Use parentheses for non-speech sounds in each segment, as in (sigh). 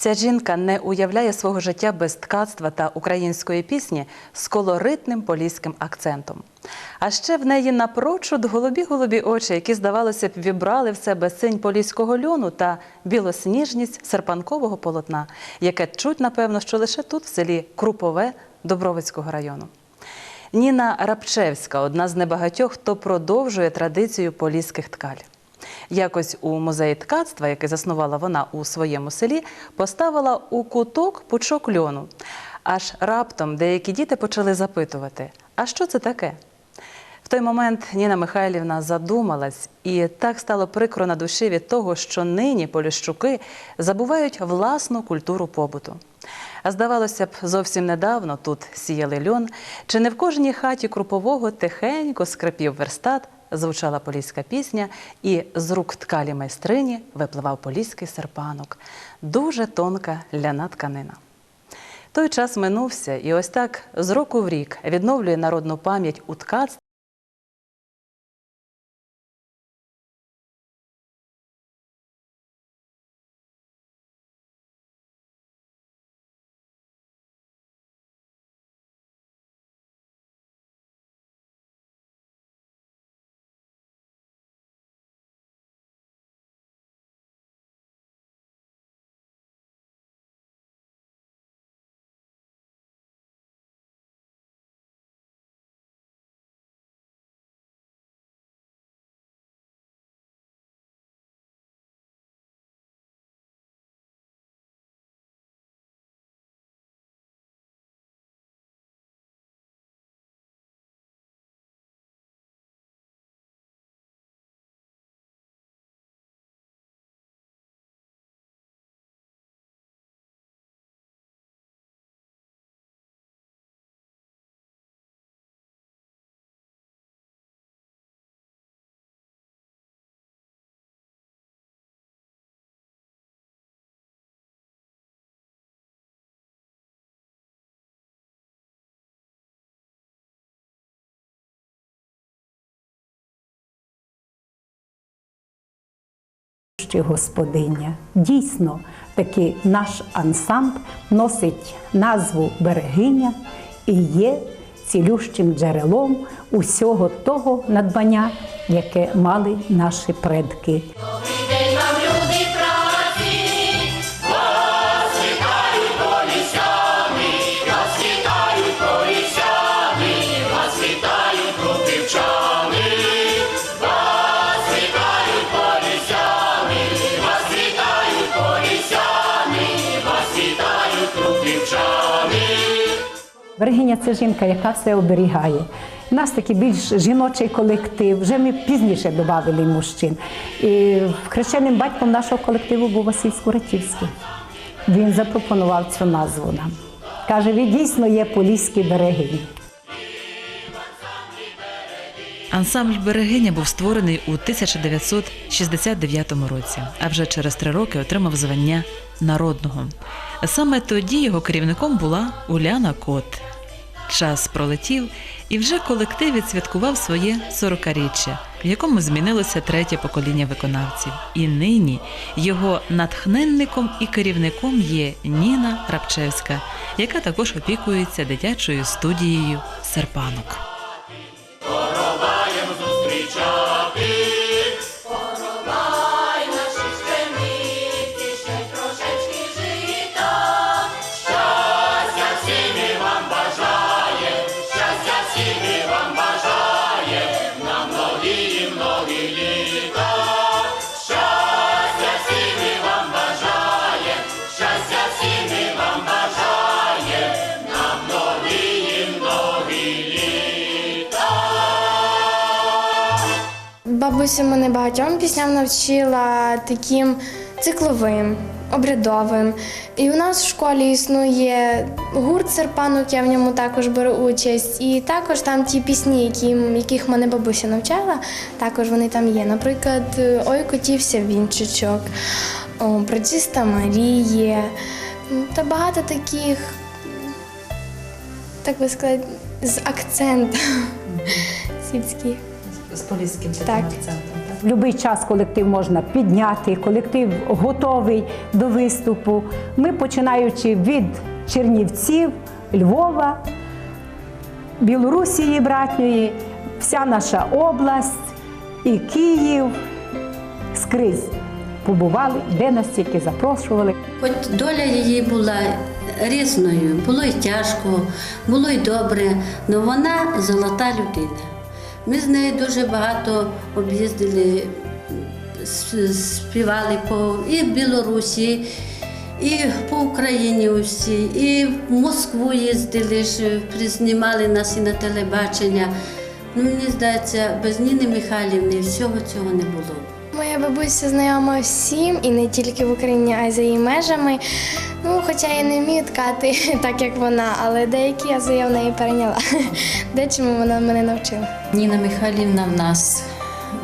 Ця жінка не уявляє свого життя без ткацтва та української пісні з колоритним поліським акцентом. А ще в неї напрочуд голубі-голубі очі, які, здавалося б, вібрали в себе синь поліського льону та білосніжність серпанкового полотна, яке чуть, напевно, що лише тут, в селі Крупове Добровицького району. Ніна Рапчевська одна з небагатьох, хто продовжує традицію поліських ткаль. Якось у музеї ткацтва, який заснувала вона у своєму селі, поставила у куток пучок льону. Аж раптом деякі діти почали запитувати: а що це таке? В той момент Ніна Михайлівна задумалась, і так стало прикро на душі від того, що нині поліщуки забувають власну культуру побуту. А здавалося б, зовсім недавно тут сіяли льон, чи не в кожній хаті крупового тихенько скрипів верстат, звучала поліська пісня, і з рук ткалі майстрині випливав поліський серпанок. Дуже тонка ляна тканина. Той час минувся, і ось так з року в рік відновлює народну пам'ять у ткацтві Ще господиня. Дійсно, таки наш ансамбль носить назву берегиня і є цілющим джерелом усього того надбання, яке мали наші предки. Берегиня це жінка, яка все оберігає. У нас такий більш жіночий колектив. Вже ми пізніше додали мужчин. І хрещеним батьком нашого колективу був Василь Скуратівський. Він запропонував цю назву нам. Каже, ви дійсно є поліські берегині. Ансамбль Берегиня був створений у 1969 році, а вже через три роки отримав звання народного. Саме тоді його керівником була Уляна Кот. Час пролетів, і вже колектив відсвяткував своє 40-річчя, в якому змінилося третє покоління виконавців. І нині його натхненником і керівником є Ніна Рапчевська, яка також опікується дитячою студією Серпанок. Бабуся мене багатьом пісням навчила таким цикловим, обрядовим. І у нас в школі існує гурт серпанок, я в ньому також беру участь. І також там ті пісні, які, яких мене бабуся навчала, також вони там є. Наприклад, Ой, котівся вінчичок, о, Братіста Марії та багато таких, так би сказати, з акцентом сільських. З поліським таким Так. акцентом. В будь-який час колектив можна підняти, колектив готовий до виступу. Ми, починаючи від Чернівців, Львова, Білорусії братньої, вся наша область і Київ скрізь побували, де нас тільки запрошували. Хоч доля її була різною, було й тяжко, було й добре, але вона золота людина. Ми з нею дуже багато об'їздили, співали по і в Білорусі, і по Україні усі, і в Москву їздили, признімали нас і на телебачення. Ну, мені здається, без Ніни Михайлівни всього цього не було. Моя бабуся знайома всім і не тільки в Україні, а й за її межами. Ну, хоча я не вмію ткати (laughs) так, як вона, але деякі я в неї перейняла. (laughs) Дечому вона мене навчила. Ніна Михайлівна в нас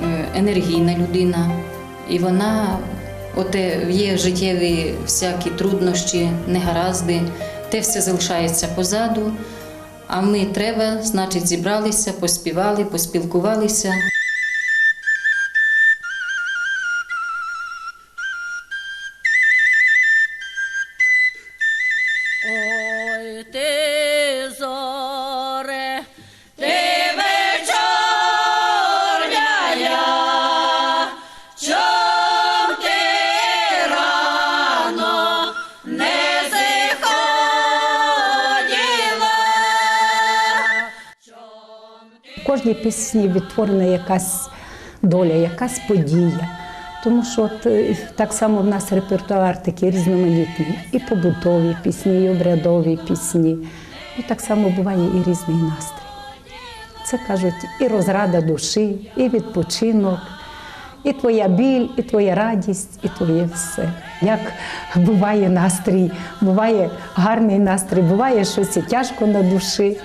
е, енергійна людина, і вона, оте є життєві всякі труднощі, негаразди, те все залишається позаду. А ми треба, значить, зібралися, поспівали, поспілкувалися. Ой, ти зоре, ти вечорняя, чом не зиходила? В кожній пісні відтворена якась доля, якась подія. Тому що от, е, так само в нас репертуар такий різноманітний. І побутові пісні, і обрядові пісні. І так само буває і різний настрій. Це кажуть і розрада душі, і відпочинок, і твоя біль, і твоя радість, і твоє все. Як буває настрій, буває гарний настрій, буває щось і тяжко на душі,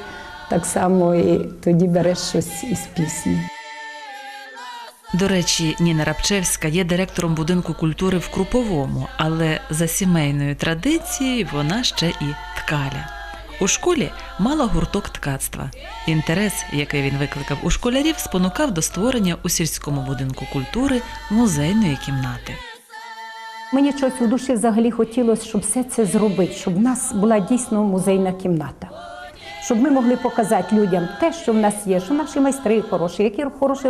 так само і тоді береш щось із пісні. До речі, Ніна Рабчевська є директором будинку культури в Круповому, але за сімейною традицією вона ще і ткаля. У школі мала гурток ткацтва. Інтерес, який він викликав у школярів, спонукав до створення у сільському будинку культури музейної кімнати. Мені щось у душі взагалі хотілося, щоб все це зробити, щоб в нас була дійсно музейна кімната. Щоб ми могли показати людям те, що в нас є, що наші майстри хороші, які хороші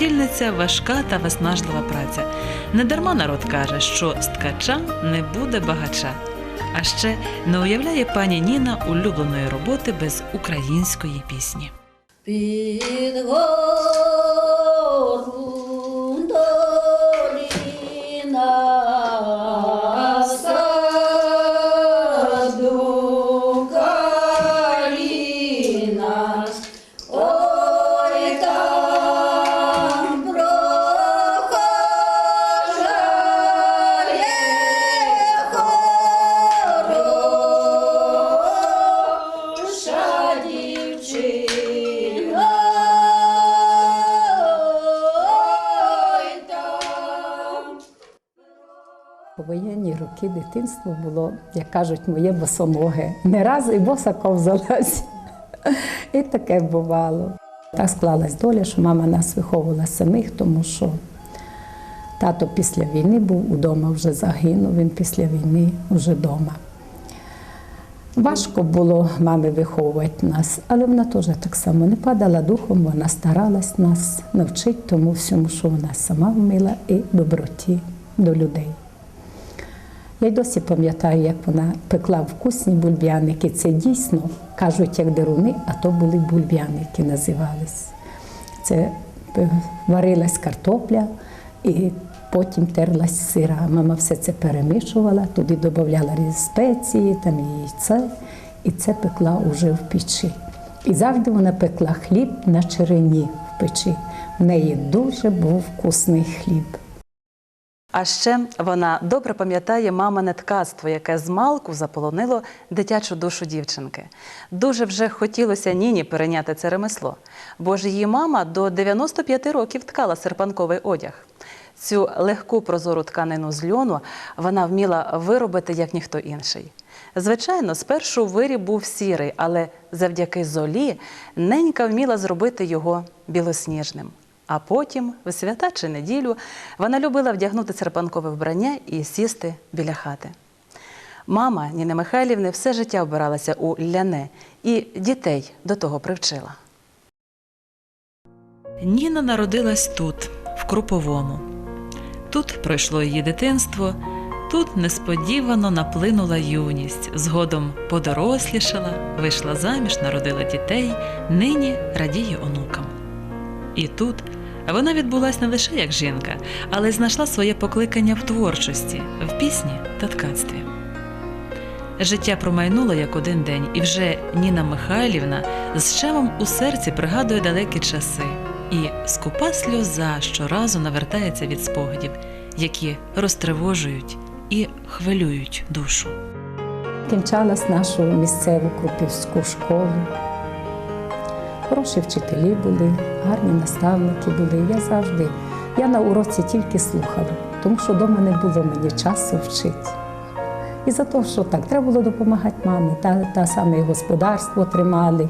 Дільниця важка та виснажлива праця. Недарма народ каже, що з ткача не буде багача. А ще не уявляє пані Ніна улюбленої роботи без української пісні. Під дитинство було, як кажуть, моє босоноге. Не раз і боса ковзалась. (laughs) І таке бувало. Так склалась доля, що мама нас виховувала самих, тому що тато після війни був удома, вже загинув, він після війни вже вдома. Важко було мамі виховувати нас, але вона теж так само не падала духом, вона старалась нас навчити тому всьому, що вона сама вміла, і доброті до людей. Я й досі пам'ятаю, як вона пекла вкусні бульбяники. Це дійсно кажуть, як деруни, а то були бульбяники, називались. Це е, варилась картопля і потім терлась сира. Мама все це перемішувала, туди додавала спеції, там яйце, і це пекла уже в печі. І завжди вона пекла хліб на черені в печі. В неї дуже був вкусний хліб. А ще вона добре пам'ятає мамине ткацтво, яке з малку заполонило дитячу душу дівчинки. Дуже вже хотілося Ніні перейняти це ремесло, бо ж її мама до 95 років ткала серпанковий одяг. Цю легку прозору тканину з льону вона вміла виробити як ніхто інший. Звичайно, спершу виріб був сірий, але завдяки золі ненька вміла зробити його білосніжним. А потім, в свята чи неділю, вона любила вдягнути серпанкове вбрання і сісти біля хати. Мама Ніни Михайлівни все життя вбиралася у ляне і дітей до того привчила. Ніна народилась тут, в Круповому. Тут пройшло її дитинство, тут несподівано наплинула юність. Згодом подорослішала, вийшла заміж, народила дітей, нині радіє онукам. І тут вона відбулась не лише як жінка, але й знайшла своє покликання в творчості, в пісні та ткацтві. Життя промайнуло як один день, і вже Ніна Михайлівна з щемом у серці пригадує далекі часи, і скупа сльоза щоразу навертається від спогадів, які розтривожують і хвилюють душу. Кінчалась нашу місцеву крупівську школу. Хороші вчителі були, гарні наставники були. Я завжди, я на уроці тільки слухала, тому що вдома не було мені часу вчити. І за те, що так, треба було допомагати мамі, та, та саме і господарство тримали,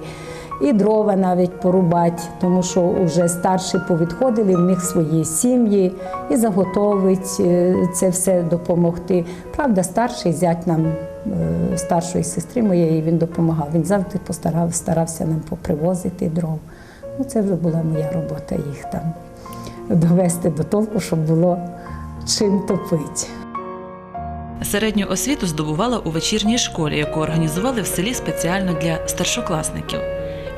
і дрова навіть порубати, тому що вже старші повідходили, в них свої сім'ї, і заготовить е, це все допомогти. Правда, старший зять нам старшої сестри моєї він допомагав. Він завжди постарав, старався нам попривозити дров. Ну, це вже була моя робота їх там довести до толку, щоб було чим топити. Середню освіту здобувала у вечірній школі, яку організували в селі спеціально для старшокласників.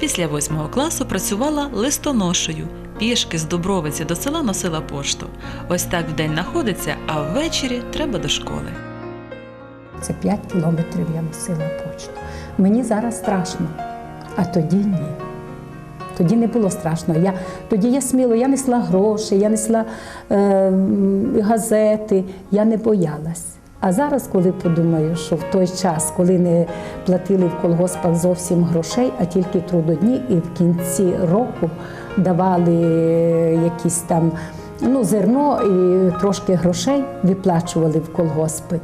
Після восьмого класу працювала листоношею. Пішки з Дубровиці до села носила пошту. Ось так вдень знаходиться, а ввечері треба до школи. Це 5 кілометрів я носила почту. Мені зараз страшно, а тоді ні. Тоді не було страшно. Я, тоді я сміло, я несла гроші, я несла е, газети, я не боялась. А зараз, коли подумаю, що в той час, коли не платили в колгоспах зовсім грошей, а тільки трудодні, і в кінці року давали якісь там ну, зерно і трошки грошей виплачували в колгоспи.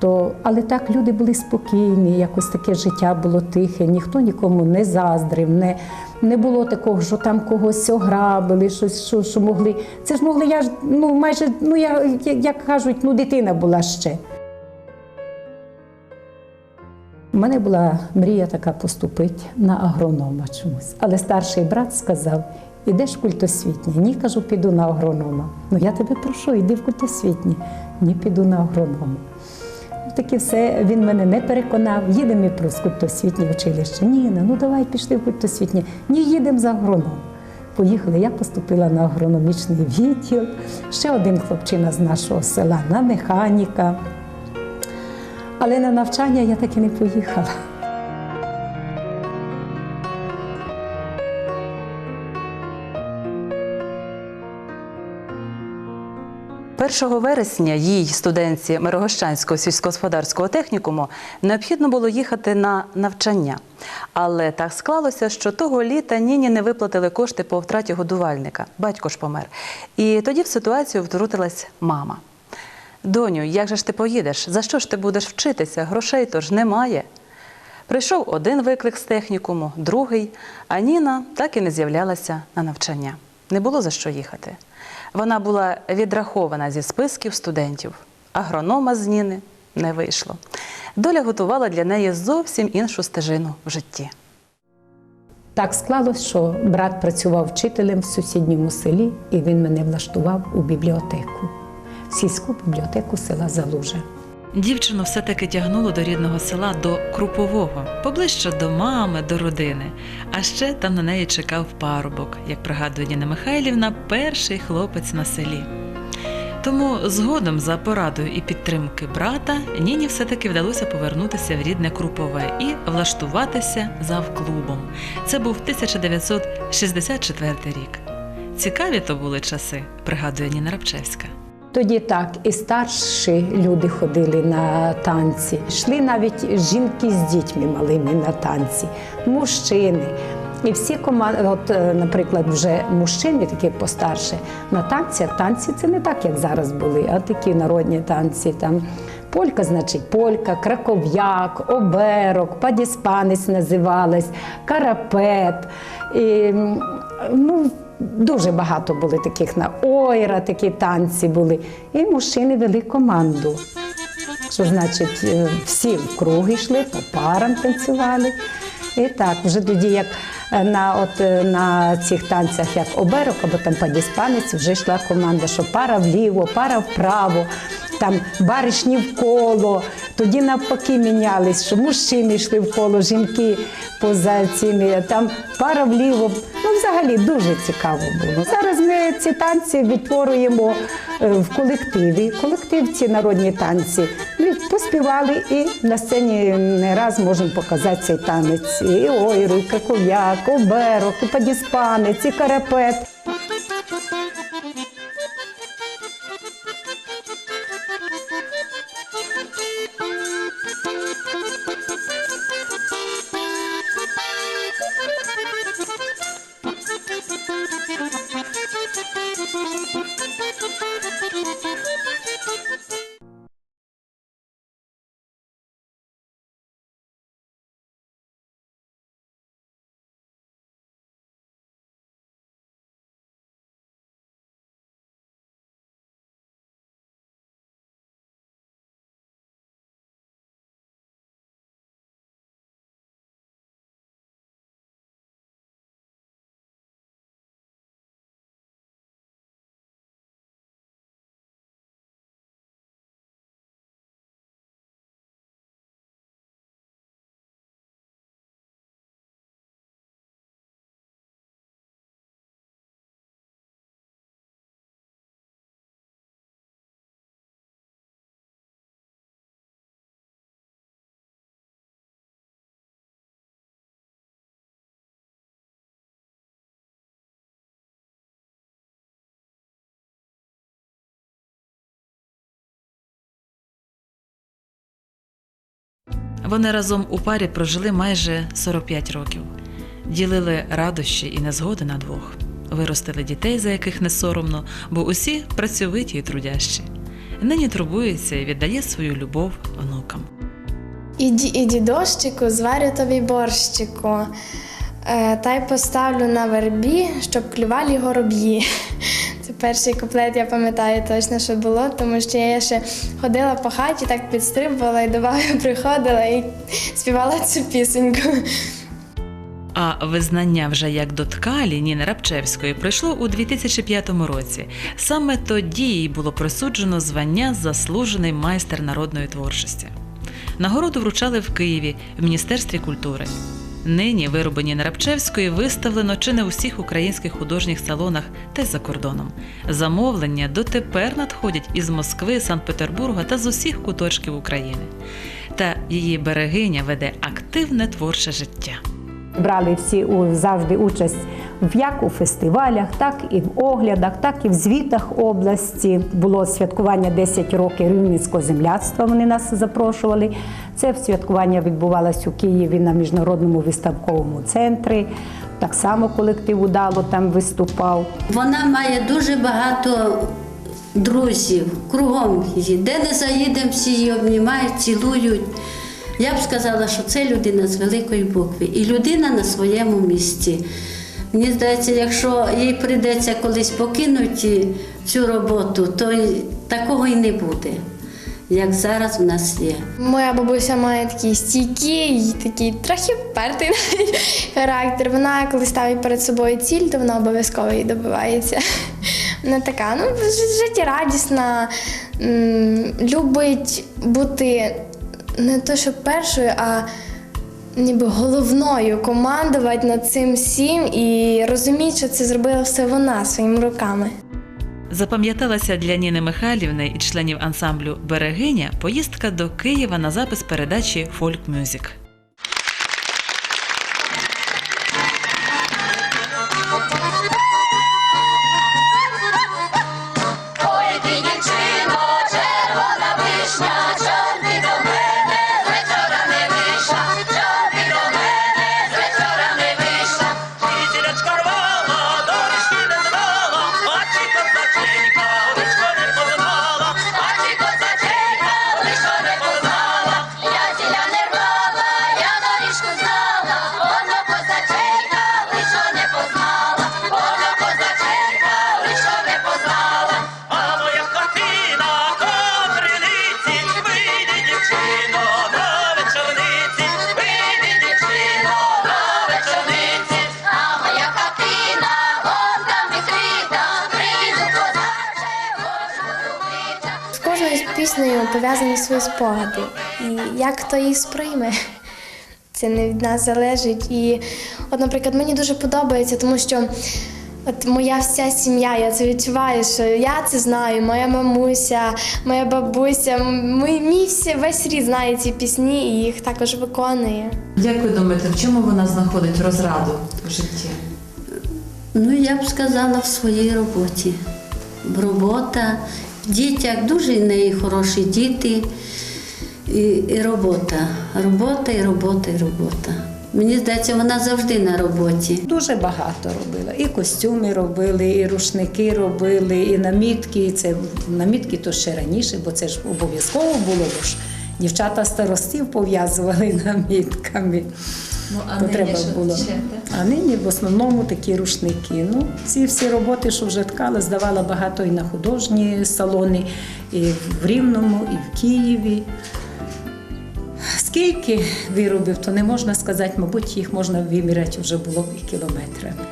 То, але так люди були спокійні, якось таке життя було тихе, ніхто нікому не заздрив, не, не було такого, що там когось ограбили, щось, що, що могли. Це ж могли, я ж ну майже, ну я як- кажуть, ну дитина була ще. У мене була мрія така поступити на агронома чомусь. Але старший брат сказав: ідеш в культосвітнє. Ні, кажу, піду на агронома. Ну я тебе прошу, іди в культосвітнє. Ні, піду на агронома. Ну, Таке все він мене не переконав. Їдемо і про культосвітнє училище. Ні, ну давай пішли в культосвітнє. Ні, їдемо за агроном. Поїхали, я поступила на агрономічний відділ. Ще один хлопчина з нашого села на механіка. Але на навчання я так і не поїхала. 1 вересня їй, студентці Мирогощанського сільськогосподарського технікуму, необхідно було їхати на навчання. Але так склалося, що того літа Ніні не виплатили кошти по втраті годувальника. Батько ж помер. І тоді в ситуацію втрутилась мама. Доню, як же ж ти поїдеш? За що ж ти будеш вчитися? Грошей то ж немає. Прийшов один виклик з технікуму, другий, а Ніна так і не з'являлася на навчання. Не було за що їхати. Вона була відрахована зі списків студентів. Агронома з Ніни не вийшло. Доля готувала для неї зовсім іншу стежину в житті. Так склалось, що брат працював вчителем в сусідньому селі, і він мене влаштував у бібліотеку, сільську бібліотеку села Залужа. Дівчину все-таки тягнуло до рідного села, до Крупового, поближче до мами, до родини. А ще там на неї чекав парубок, як пригадує Ніна Михайлівна, перший хлопець на селі. Тому згодом, за порадою і підтримки брата, Ніні все-таки вдалося повернутися в рідне Крупове і влаштуватися завклубом. Це був 1964 рік. Цікаві то були часи, пригадує Ніна Рабчевська. Тоді так, і старші люди ходили на танці. Йшли навіть жінки з дітьми малими на танці, мужчини. І всі команди, от, е, наприклад, вже мужчини, такі постарше, на танці, танці це не так, як зараз були, а такі народні танці. Там полька, значить, полька, краков'як, оберок, падіспанець називалась, карапет. І, ну, Дуже багато були таких на ойра, такі танці були. І мужчини вели команду. Що значить, е, всі в круги йшли, по парам танцювали. І так, вже тоді, як е, на, от, е, на цих танцях, як оберок або там падіспанець, вже йшла команда, що пара вліво, пара вправо, там баришні в коло. Тоді навпаки мінялись, що мужчини йшли в коло, жінки поза цими, там пара вліво. Ну, взагалі дуже цікаво було. Зараз ми ці танці відтворюємо е, в колективі. Колектив ці народні танці. Ми поспівали і на сцені не раз можемо показати цей танець. І ойру, і краков'як, оберок, і падіспанець, і карапет. Вони разом у парі прожили майже 45 років, ділили радощі і незгоди на двох, виростили дітей, за яких не соромно, бо усі працьовиті і трудящі. Нині турбується і віддає свою любов внукам. Іді, і дідощику, зварю тобі борщику. Е, та й поставлю на вербі, щоб клювали гороб'ї. Це перший куплет, я пам'ятаю точно, що було, тому що я ще ходила по хаті, так підстрибувала і до баби (laughs) приходила і співала цю пісеньку. А визнання вже як до ткалі Ніни Рабчевської прийшло у 2005 році. Саме тоді їй було присуджено звання заслужений майстер народної творчості. Нагороду вручали в Києві в Міністерстві культури. Нині вироби Нарабчевської Рабчевської виставлено чи не у всіх українських художніх салонах та й за кордоном. Замовлення дотепер надходять із Москви, Санкт-Петербурга та з усіх куточків України. Та її берегиня веде активне творче життя. Брали всі завжди участь як у фестивалях, так і в оглядах, так і в звітах області. Було святкування 10 років рівницького земляцтва. Вони нас запрошували. Це святкування відбувалося у Києві на міжнародному виставковому центрі. Так само колектив удало там виступав. Вона має дуже багато друзів, кругом її. Де не заїдемо, всі її обнімають, цілують. Я б сказала, що це людина з великої букви і людина на своєму місці. Мені здається, якщо їй прийдеться колись покинути цю роботу, то такого і не буде, як зараз в нас є. Моя бабуся має такий стійкий, такий трохи впертий (laughs) характер. Вона, коли ставить перед собою ціль, то вона обов'язково її добивається. (laughs) Вона така, ну, життєрадісна, любить бути не то, що першою, а ніби головною командувати над цим всім і розуміти, що це зробила все вона своїми руками. Запам'яталася для Ніни Михайлівни і членів ансамблю Берегиня поїздка до Києва на запис передачі Фольк Мюзик. Піснею пов'язані свої спогади. І як хто її сприйме, (laughs) це не від нас залежить. І, от, наприклад, мені дуже подобається, тому що от моя вся сім'я, я це відчуваю, що я це знаю, моя мамуся, моя бабуся, мій, мій всі, весь рід знає ці пісні і їх також виконує. Як ви думаєте, в чому вона знаходить розраду в житті? Ну, я б сказала в своїй роботі. Робота, дітях дуже в неї хороші діти. І, і робота. Робота, і робота, і робота. Мені здається, вона завжди на роботі. Дуже багато робила. І костюми робили, і рушники робили, і намітки. І Це намітки то ще раніше, бо це ж обов'язково було, бо ж дівчата старостів пов'язували (laughs) намітками. Ну, То треба було. А нині в основному такі рушники. Ну, ці всі роботи, що вже ткали, здавала багато і на художні салони, і в Рівному, і в Києві. Скільки виробів, то не можна сказати, мабуть, їх можна виміряти вже було і кілометрами.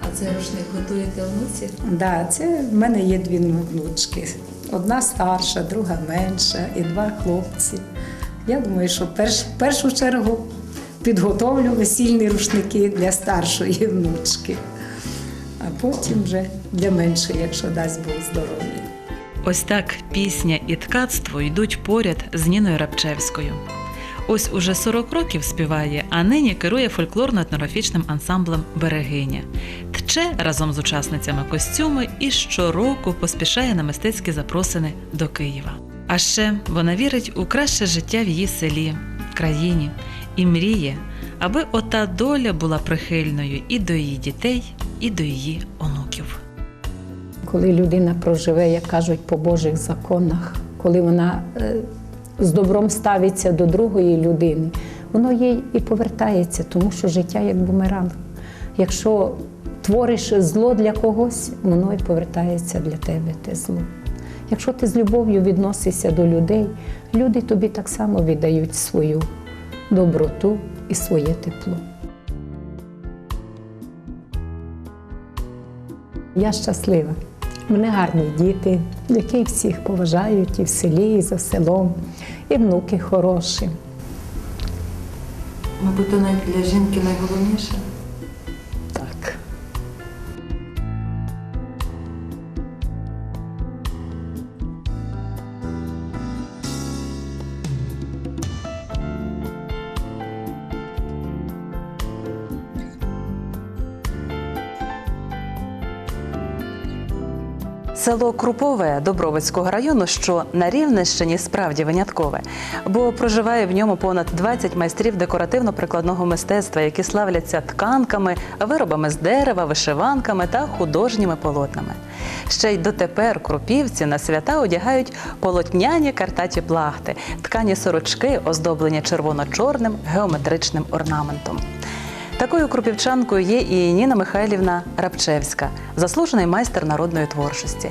А цей рушник готуєте внуці? Да, це в мене є дві внучки. Одна старша, друга менша, і два хлопці. Я думаю, що перш, першу чергу підготовлю весільні рушники для старшої внучки, а потім вже для меншої, якщо дасть Бог здоров'я. Ось так пісня і ткацтво йдуть поряд з Ніною Рабчевською. Ось уже 40 років співає, а нині керує фольклорно-етнографічним ансамблем Берегиня. Тче разом з учасницями костюми і щороку поспішає на мистецькі запросини до Києва. А ще вона вірить у краще життя в її селі, країні і мріє, аби ота доля була прихильною і до її дітей, і до її онуків. Коли людина проживе, як кажуть, по Божих законах, коли вона е, з добром ставиться до другої людини, воно їй і повертається, тому що життя як бумеранг. Якщо твориш зло для когось, воно і повертається для тебе те зло. Якщо ти з любов'ю відносишся до людей, люди тобі так само віддають свою доброту і своє тепло. Я щаслива. Мене гарні діти, які всіх поважають і в селі, і за селом, і внуки хороші. Мабуть, то навіть для жінки найголовніше. Так. Село Крупове Добровицького району, що на Рівненщині справді виняткове, бо проживає в ньому понад 20 майстрів декоративно-прикладного мистецтва, які славляться тканками, виробами з дерева, вишиванками та художніми полотнами. Ще й дотепер крупівці на свята одягають полотняні картаті плахти, ткані сорочки, оздоблені червоно-чорним геометричним орнаментом. Такою крупівчанкою є і Ніна Михайлівна Рабчевська, заслужений майстер народної творчості.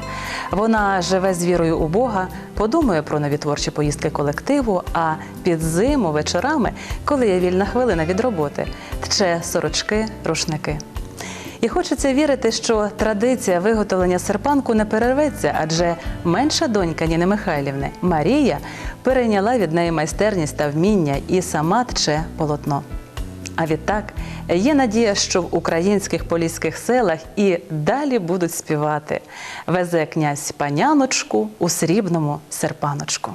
Вона живе з вірою у Бога, подумує про нові творчі поїздки колективу, а під зиму вечорами, коли є вільна хвилина від роботи, тче сорочки, рушники. І хочеться вірити, що традиція виготовлення серпанку не перерветься, адже менша донька Ніни Михайлівни Марія перейняла від неї майстерність та вміння і сама тче полотно. А відтак є надія, що в українських поліських селах і далі будуть співати. Везе князь паняночку у срібному серпаночку.